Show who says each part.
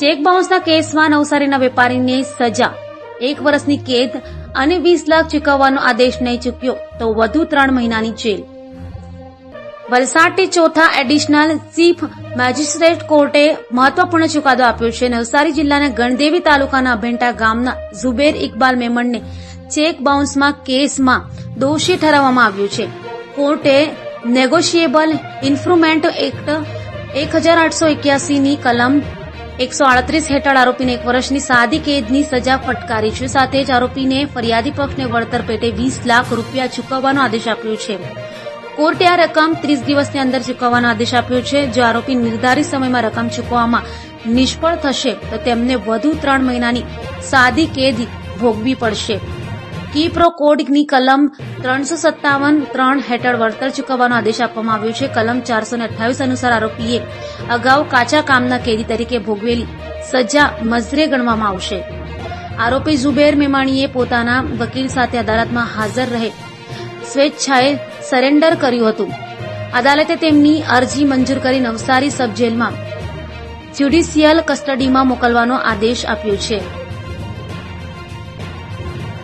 Speaker 1: Check બાઉન્સના કેસમાં નવસારીના વેપારીને સજા. એક વર્ષની કેદ અને વીસ લાખ ચૂકવવાનો આદેશ નહીં ચૂક્યો, તો વધુ ત્રણ મહિનાની જેલ. વલસાડથી ચોથા એડિશનલ ચીફ મેજિસ્ટ્રેટ કોર્ટે મહત્વપૂર્ણ ચુકાદો આપ્યો છે. નવસારી જિલ્લાના ગણદેવી તાલુકાના અભેંટા ગામના ઝુબેર ઇકબાલ મેમણને ચેક બાઉન્સમાં કેસમાં દોષી ઠરાવવામાં આવ્યું છે. કોર્ટે નેગોશિયેબલ ઇન્ફ્રુમેન્ટ એક્ટ એક હજાર આઠસો એક્યાસીની કલમ એકસો આડત્રીસ હેઠળ આરોપીને એક વર્ષની સાદી કેદની સજા ફટકારી છે. સાથે જ આરોપીને ફરિયાદી પક્ષને વળતર પેટે વીસ લાખ રૂપિયા ચૂકવવાનો આદેશ આપ્યો છે. કોર્ટે આ રકમ ત્રીસ દિવસની અંદર ચૂકવવાનો આદેશ આપ્યો છે. જો આરોપી નિર્ધારિત સમયમાં રકમ ચૂકવવામાં નિષ્ફળ થશે, તો તેમને વધુ ત્રણ મહિનાની સાદી કેદ ભોગવી પડશે. કી પ્રો કોડની કલમ ત્રણસો સત્તાવન ત્રણ હેઠળ વળતર ચૂકવવાનો આદેશ આપવામાં આવ્યો છે. કલમ ચારસો અઠ્ઠાવીસ અનુસાર આરોપીએ અગાઉ કાચા કામના કેદી તરીકે ભોગવેલી સજા મજરે ગણવામાં આવશે. આરોપી ઝુબેર મેમાણીએ પોતાના વકીલ સાથે અદાલતમાં હાજર રહે સ્વેચ્છાએ સરેન્ડર કર્યું હતું. અદાલતે તેમની અરજી મંજૂર કરી નવસારી સબ જેલમાં જ્યુડિશિયલ કસ્ટડીમાં મોકલવાનો આદેશ આપ્યો છે.